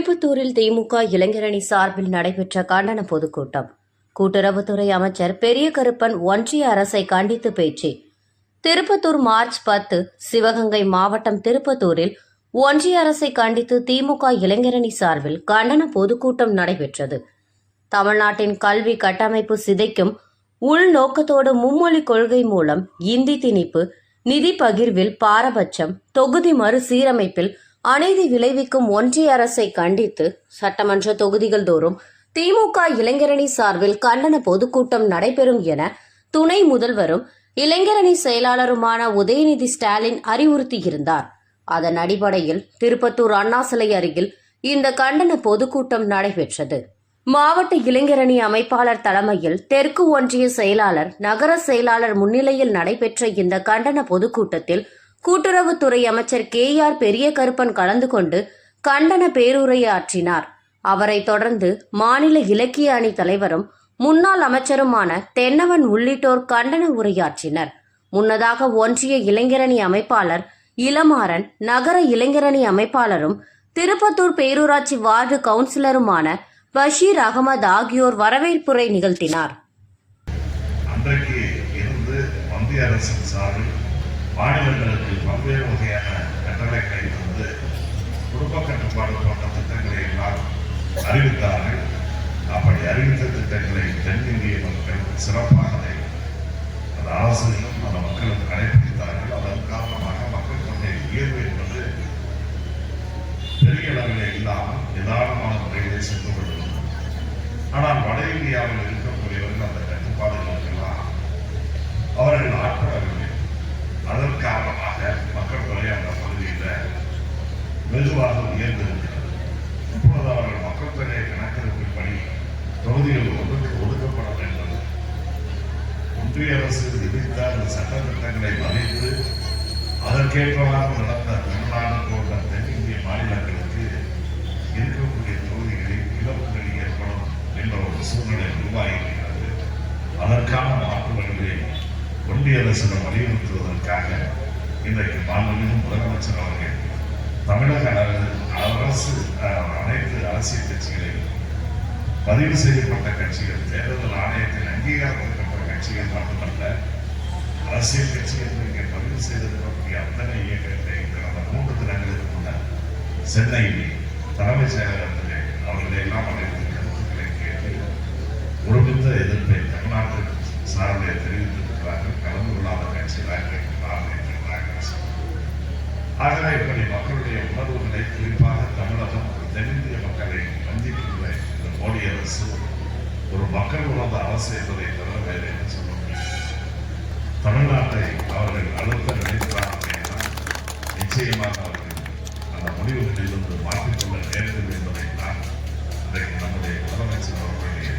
திருப்பத்தூரில் திமுக இளைஞரணி சார்பில் நடைபெற்ற கண்டன பொதுக்கூட்டம். கூட்டுறவுத்துறை அமைச்சர் பெரிய கருப்பன் ஒன்றிய அரசை கண்டித்து பேச்சு. திருப்பத்தூர் மார்ச் பத்து சிவகங்கை மாவட்டம் திருப்பத்தூரில் ஒன்றிய அரசை கண்டித்து திமுக இளைஞரணி சார்பில் கண்டன பொதுக்கூட்டம் நடைபெற்றது. தமிழ்நாட்டின் கல்வி கட்டமைப்பு சிதைக்கும் உள்நோக்கத்தோடு மும்மொழி கொள்கை மூலம் இந்தி திணிப்பு நிதி பகிர்வில் பாரபட்சம் தொகுதி மறுசீரமைப்பில் அநீதி விளைவிக்கும் ஒன்றிய அரசை கண்டித்து சட்டமன்ற தொகுதிகள் தோறும் திமுக இளைஞரணி சார்பில் கண்டன பொதுக்கூட்டம் நடைபெறும் என துணை முதல்வரும் இளைஞரணி செயலாளருமான உதயநிதி ஸ்டாலின் அறிவுறுத்தியிருந்தார். அதன் அடிப்படையில் திருப்பத்தூர் அண்ணா சிலை அருகில் இந்த கண்டன பொதுக்கூட்டம் நடைபெற்றது. மாவட்ட இளைஞரணி அமைப்பாளர் தலைமையில் தெற்கு ஒன்றிய செயலாளர் நகர செயலாளர் முன்னிலையில் நடைபெற்ற இந்த கண்டன பொதுக்கூட்டத்தில் கூட்டுறவுத்துறை அமைச்சர் கே ஆர் பெரிய கருப்பன் கலந்து கொண்டு கண்டன பேருரையாற்றினார். அவரைத் தொடர்ந்து மாநில இலக்கிய அணி தலைவரும் முன்னாள் அமைச்சருமான தென்னவன் உள்ளிட்டோர் கண்டன உரையாற்றினர். முன்னதாக ஒன்றிய இளைஞரணி அமைப்பாளர் இளமாறன் நகர இளைஞரணி அமைப்பாளரும் திருப்பத்தூர் பேரூராட்சி வார்டு கவுன்சிலருமான பஷீர் அகமது ஆகியோர் வரவேற்புரை நிகழ்த்தினார். அன்றைக்கு இருந்து மத்திய அரசின் சார்பில் மாநிலங்களுக்கு பல்வேறு வகையான கட்டளைகளை வந்து குடும்ப கட்டுப்பாடு போன்ற திட்டங்களை எல்லாம் அறிவித்தார்கள். அப்படி அறிவித்த திட்டங்களை தென்னிந்திய மக்கள் சிறப்பாக அதை அந்த அரசையும் அந்த மக்களுக்கு கடைபிடித்தார்கள் அதன் காரணமாக மக்கள் தொகை உயர்வு என்பது பெரிய அளவிலே இல்லாமல் நிதானமான முறையிலே சென்று கொண்டிருந்தது ஆனால் வட இந்தியாவில் இருக்கக்கூடியவர்கள் அந்த கட்டுப்பாடுகளுக்கெல்லாம் அவர்கள் ஆட்படவில்லை அதன் காரணமாக மக்கள் தொகை அந்த பகுதியில் வெகுவாக உயர்ந்திருக்கிறது இப்பொழுது அவர்கள் மக்கள் தொகை கணக்கெடுப்பின்படி தொகுதிகள் ஒன்றுக்கு ஒதுக்கப்பட வேண்டும் ஒன்றிய அரசு விதித்த அந்த சட்டத்திட்டங்களை மதித்து அதற்கேற்றவாறு நடந்த தமிழ்நாடு போன்ற தென்னிந்திய மாநிலங்களுக்கு இருக்கக்கூடிய தொகுதிகளில் இழப்புகள் ஏற்படும் என்ற ஒரு சூழ்நிலை உருவாகியிருக்கிறது. அதற்கான மாற்றுவர்களை ஒன்றிய அரசிடம் வலியுறுத்துவதற்காக இன்றைக்கு மாண்புமிகு முதலமைச்சர் அவர்கள் தமிழக அரசு அரசு அனைத்து அரசியல் கட்சிகளில் பதிவு செய்யப்பட்ட கட்சிகள் தேர்தல் ஆணையத்தில் அங்கீகாரம் பெற்ற கட்சிகள் மட்டுமல்ல அரசியல் கட்சிகள் இங்கே பதிவு செய்திருக்கக்கூடிய அத்தனை இயக்கத்தை கடந்த மூன்று தினங்களுக்கு முன்னர் சென்னையில் தலைமைச் செயலகத்திலே அவர்களை எல்லாம் அனைத்து கருத்துக்களை கேட்டு ஒருமித்த எதிர்ப்பை தமிழ்நாட்டு சார்பிலே உணர்ந்த தவிர வேறு என்ன சொல்ல முடியும் தமிழ்நாட்டை அவர்கள் அழுத்த நினைத்தார்கள் நிச்சயமாக அவர்கள் அந்த முடிவுகளிலிருந்து மாற்றிக்கொள்ள நேரிடும் என்பதை தான் இன்றைக்கு நம்முடைய முதலமைச்சர் அவர்களுடைய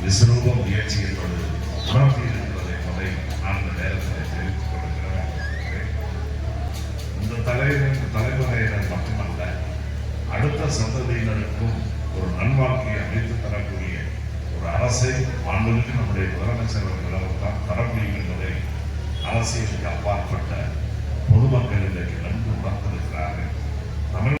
விஸ்வரூப முயற்சி என்பது உணர்த்தி இருக்கிறது என்பதை நான் அந்த நேரத்தில் தெரிவித்துக் கொள்கிறேன் இந்த தலைவர் தலைமுறையினர் மட்டுமல்ல அடுத்த சந்ததியினருக்கும் ஒரு நல்வாழ்க்கையை அமைத்து தரக்கூடிய ஒரு அரசை மாண்புமிகு நம்முடைய முதலமைச்சர் அவர்களால் தான் தர முடியும் என்பதை அரசியலுக்கு அப்பாற்பட்ட பொதுமக்கள் இன்றைக்கு நன்கு உணர்ந்திருக்கிறார்கள். தமிழ்